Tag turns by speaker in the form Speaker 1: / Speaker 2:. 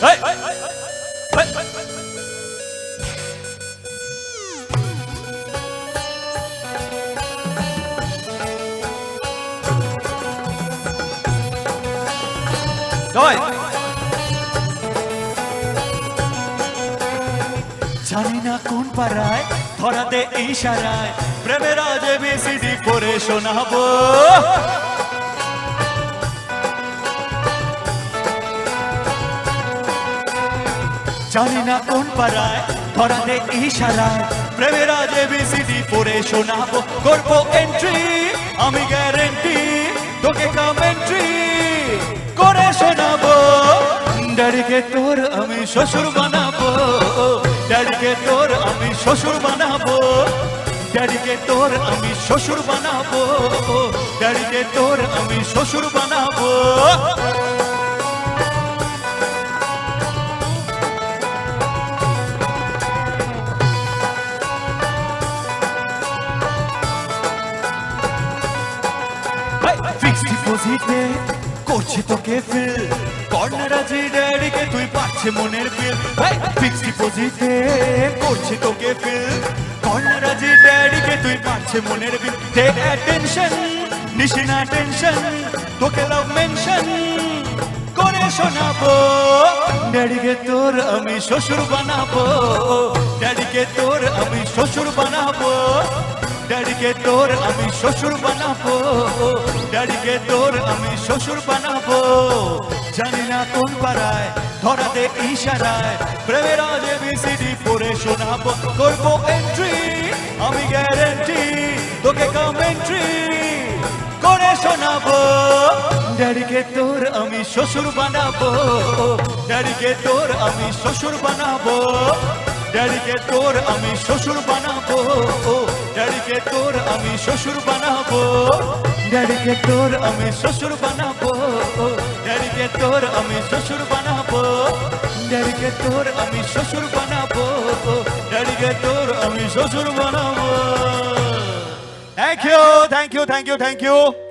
Speaker 1: জানি না কোন পাড়ায় ধরাতে ইশারায় প্রেমের আজে বিসিডি করে শোনাবো। জানি না কোন পাড়ায় ধরাতে ইশারায়। প্রেমের আজে বিসিডি পড়ে শোনাবো, করব এন্ট্রি আমি গ্যারেন্টি তোকে কমেন্ট্রি করে শোনাবো। ড্যাডিকে তোর আমি শ্বশুর বানাবো, ড্যাডিকে তোর আমি শ্বশুর বানাবো, ড্যাডিকে তোর আমি শ্বশুর বানাবো, ড্যাডিকে তোর আমি শ্বশুর বানাবো। ফিক্সড ডিপোজিটে করছে তোকে ফিল কর্নার আজি ড্যাডিকে তুই পাচ্ছে মনের বিল ফিক্সড ডিপোজিটে করছে তোকে ফিল কর্নার আজি ড্যাডিকে তুই পাচ্ছে মনের বিল টেক অ্যাটেনশন নিশিনা টেনশন তোকে লাভ মেনশন করে শোনাবো ড্যাডিকে তোর আমি শ্বশুর বানাবো। ড্যাডিকে তোর আমি শ্বশুর বানাবো। ড্যাডিকে তোর আমি শ্বশুর বানাবো ড্যাডিকে তোর আমি শ্বশুর বানাবো। জানি না কোন পাড়ায়, ধরাতে ইশারায়, প্রেমের আজে বিসিডি পড়ে শোনাবো। করব এন্ট্রি আমি গ্যারেন্টি তোকে কমেন্ট্রি করে শোনাবো। ড্যাডিকে তোর আমি শ্বশুর বানাবো ড্যাডিকে তোর আমি শ্বশুর বানাবো। ড্যাডিকে তোর আমি শ্বশুর বানাবো। তোর আমি শ্বশুর বানাবো। ড্যাডিকে তোর আমি শ্বশুর বানাবো। ড্যাডিকে তোর আমি শ্বশুর বানাবো। ড্যাডিকে তোর আমি শ্বশুর বানাবো। ড্যাডিকে তোর আমি শ্বশুর বানাবো। Thank you thank you thank you thank you